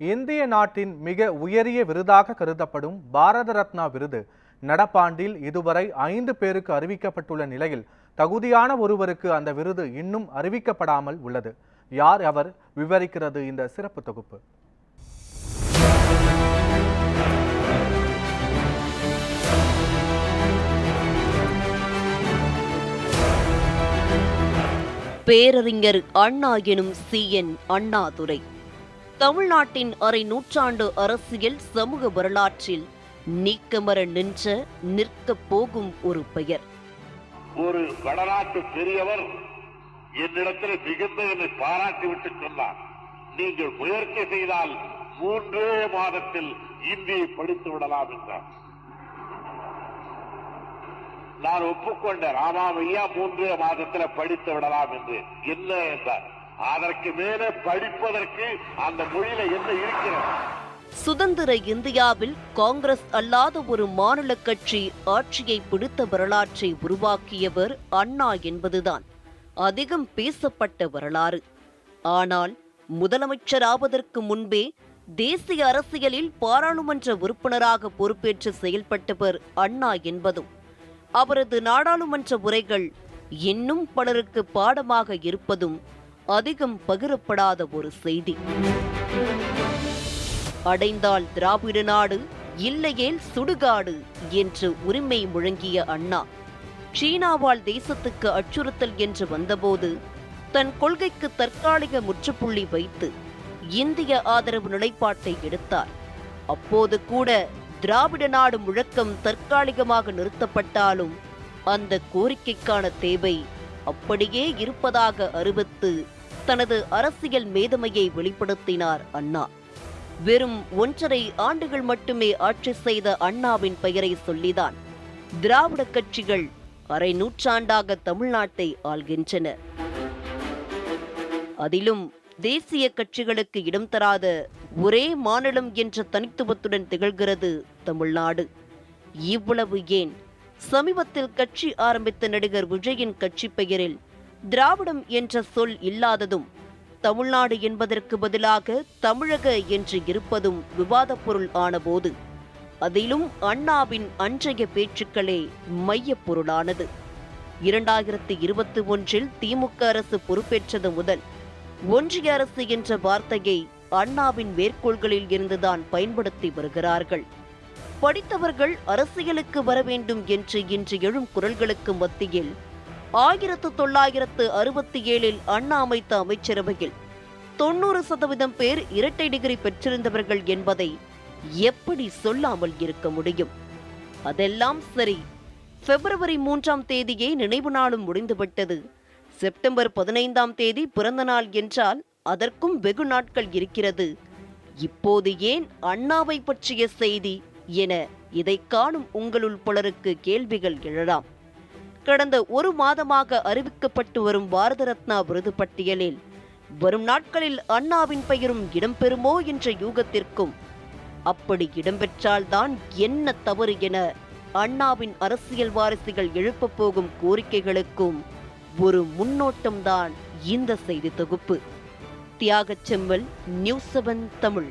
இந்திய நாட்டின் மிக உயரிய விருதாக கருதப்படும் பாரத ரத்னா விருது நடப்பாண்டில் இதுவரை ஐந்து பேருக்கு அறிவிக்கப்பட்டுள்ள நிலையில் தகுதியான ஒருவருக்கு அந்த விருது இன்னும் அறிவிக்கப்படாமல் உள்ளது. யார் அவர்? விவரிக்கிறது இந்த சிறப்பு தொகுப்பு. பேரறிஞர் அண்ணா எனும் சி என் அண்ணாதுரை. தமிழ்நாட்டின் அரை நூற்றாண்டு அரசியல் சமூக வரலாற்றில் நீக்கமர நின்ற நிற்கப் போகும் ஒரு பெயர். ஒரு வடநாட்டு பெரியவர் என்னிடத்தில் மிகுந்த என்னை பாராட்டிவிட்டு சொன்னார். நீங்கள் முயற்சி செய்தால் மூன்றே மாதத்தில் இந்தியை படித்து விடலாம் என்றார். நான் ஒப்புக்கொண்ட ராமாவையா மூன்றே மாதத்தில் படித்து விடலாம் என்று என்ன என்றார். அதற்கு மேல படிப்பதற்கு அந்த மொழியில என்ன இருக்கிறது? சுதந்திர இந்தியாவில் காங்கிரஸ் அல்லாத ஒரு மாநில கட்சி ஆட்சியை பிடித்த வரலாற்றை உருவாக்கியவர் அண்ணா என்பதுதான் அதிகம் பேசப்பட்ட வரலாறு. ஆனால் முதலமைச்சராவதற்கு முன்பே தேசிய அரசியலில் பாராளுமன்ற உறுப்பினராக பொறுப்பேற்று செயல்பட்டவர் அண்ணா என்பதும் அவரது நாடாளுமன்ற உரைகள் இன்னும் பலருக்கு பாடமாக இருப்பதும் அதிகம் பகிரப்படாத ஒரு செய்தி. அடைந்தால் திராவிட நாடு இல்லையேல் சுடுகாடு என்று உரிமை முழங்கிய அண்ணா. சீனாவால் தேசத்துக்கு அச்சுறுத்தல் என்று வந்தபோது தன் கொள்கைக்கு தற்காலிக முற்றுப்புள்ளி வைத்து இந்திய ஆதரவு நிலைப்பாட்டை எடுத்தார். அப்போது கூட திராவிட நாடு முழக்கம் தற்காலிகமாக நிறுத்தப்பட்டாலும் அந்த கோரிக்கைக்கான தேவை அப்படியே இருப்பதாக அறிவித்து தனது அரசியல் மேதமையை வெளிப்படுத்தினார் அண்ணா. வெறும் ஒன்றரை ஆண்டுகள் மட்டுமே ஆட்சி செய்த அண்ணாவின் பெயரை சொல்லிதான் திராவிட கட்சிகள் அரை நூற்றாண்டாக தமிழ்நாட்டை ஆள்கின்றன. அதிலும் தேசிய கட்சிகளுக்கு இடம் தராத ஒரே மாநிலம் என்ற தனித்துவத்துடன் திகழ்கிறது தமிழ்நாடு. இவ்வளவு ஏன்? சமீபத்தில் கட்சி ஆரம்பித்த நடிகர் விஜயின் கட்சி பெயரில் திராவிடம் என்ற சொல் இல்லாததும் தமிழ்நாடு என்பதற்கு பதிலாக தமிழக என்று இருப்பதும் விவாதப் பொருள் ஆனபோது அதிலும் அண்ணாவின் அன்றைய பேச்சுக்களே மையப் பொருளானது. இரண்டாயிரத்தி இருபத்தி ஒன்றில் திமுக அரசு பொறுப்பேற்றது முதல் ஒன்றிய அரசு என்ற வார்த்தையை அண்ணாவின் மேற்கோள்களில் இருந்துதான் பயன்படுத்தி வருகிறார்கள். படித்தவர்கள் அரசியலுக்கு வர வேண்டும் என்று இன்று எழும் குரல்களுக்கு மத்தியில் ஆயிரத்து தொள்ளாயிரத்து அறுபத்தி ஏழில் அண்ணா அமைத்த அமைச்சரவையில் தொண்ணூறு சதவீதம் பேர் இரட்டை டிகிரி பெற்றிருந்தவர்கள் என்பதை எப்படி சொல்லாமல் இருக்க முடியும்? அதெல்லாம் சரி. பிப்ரவரி மூன்றாம் தேதியே நினைவு நாளும் முடிந்துவிட்டது. செப்டம்பர் பதினைந்தாம் தேதி பிறந்த நாள் என்றால் அதற்கும் வெகு நாட்கள் இருக்கிறது. இப்போது ஏன் அண்ணாவை பற்றிய செய்தி என இதை காணும் உங்களுள் பலருக்கு கேள்விகள் எழலாம். கடந்த ஒரு மாதமாக அறிவிக்கப்பட்டு வரும் பாரத ரத்னா விருது பட்டியலில் வரும் நாட்களில் அண்ணாவின் பெயரும் இடம்பெறுமோ என்ற யூகத்திற்கும் அப்படி இடம்பெற்றால்தான் என்ன தவறு என அண்ணாவின் அரசியல் வாரிசுகள் எழுப்பப் போகும் கோரிக்கைகளுக்கும் ஒரு முன்னோட்டம்தான் இந்த செய்தி தொகுப்பு. தியாகச் செம்மல் நியூஸ் செவன் தமிழ்.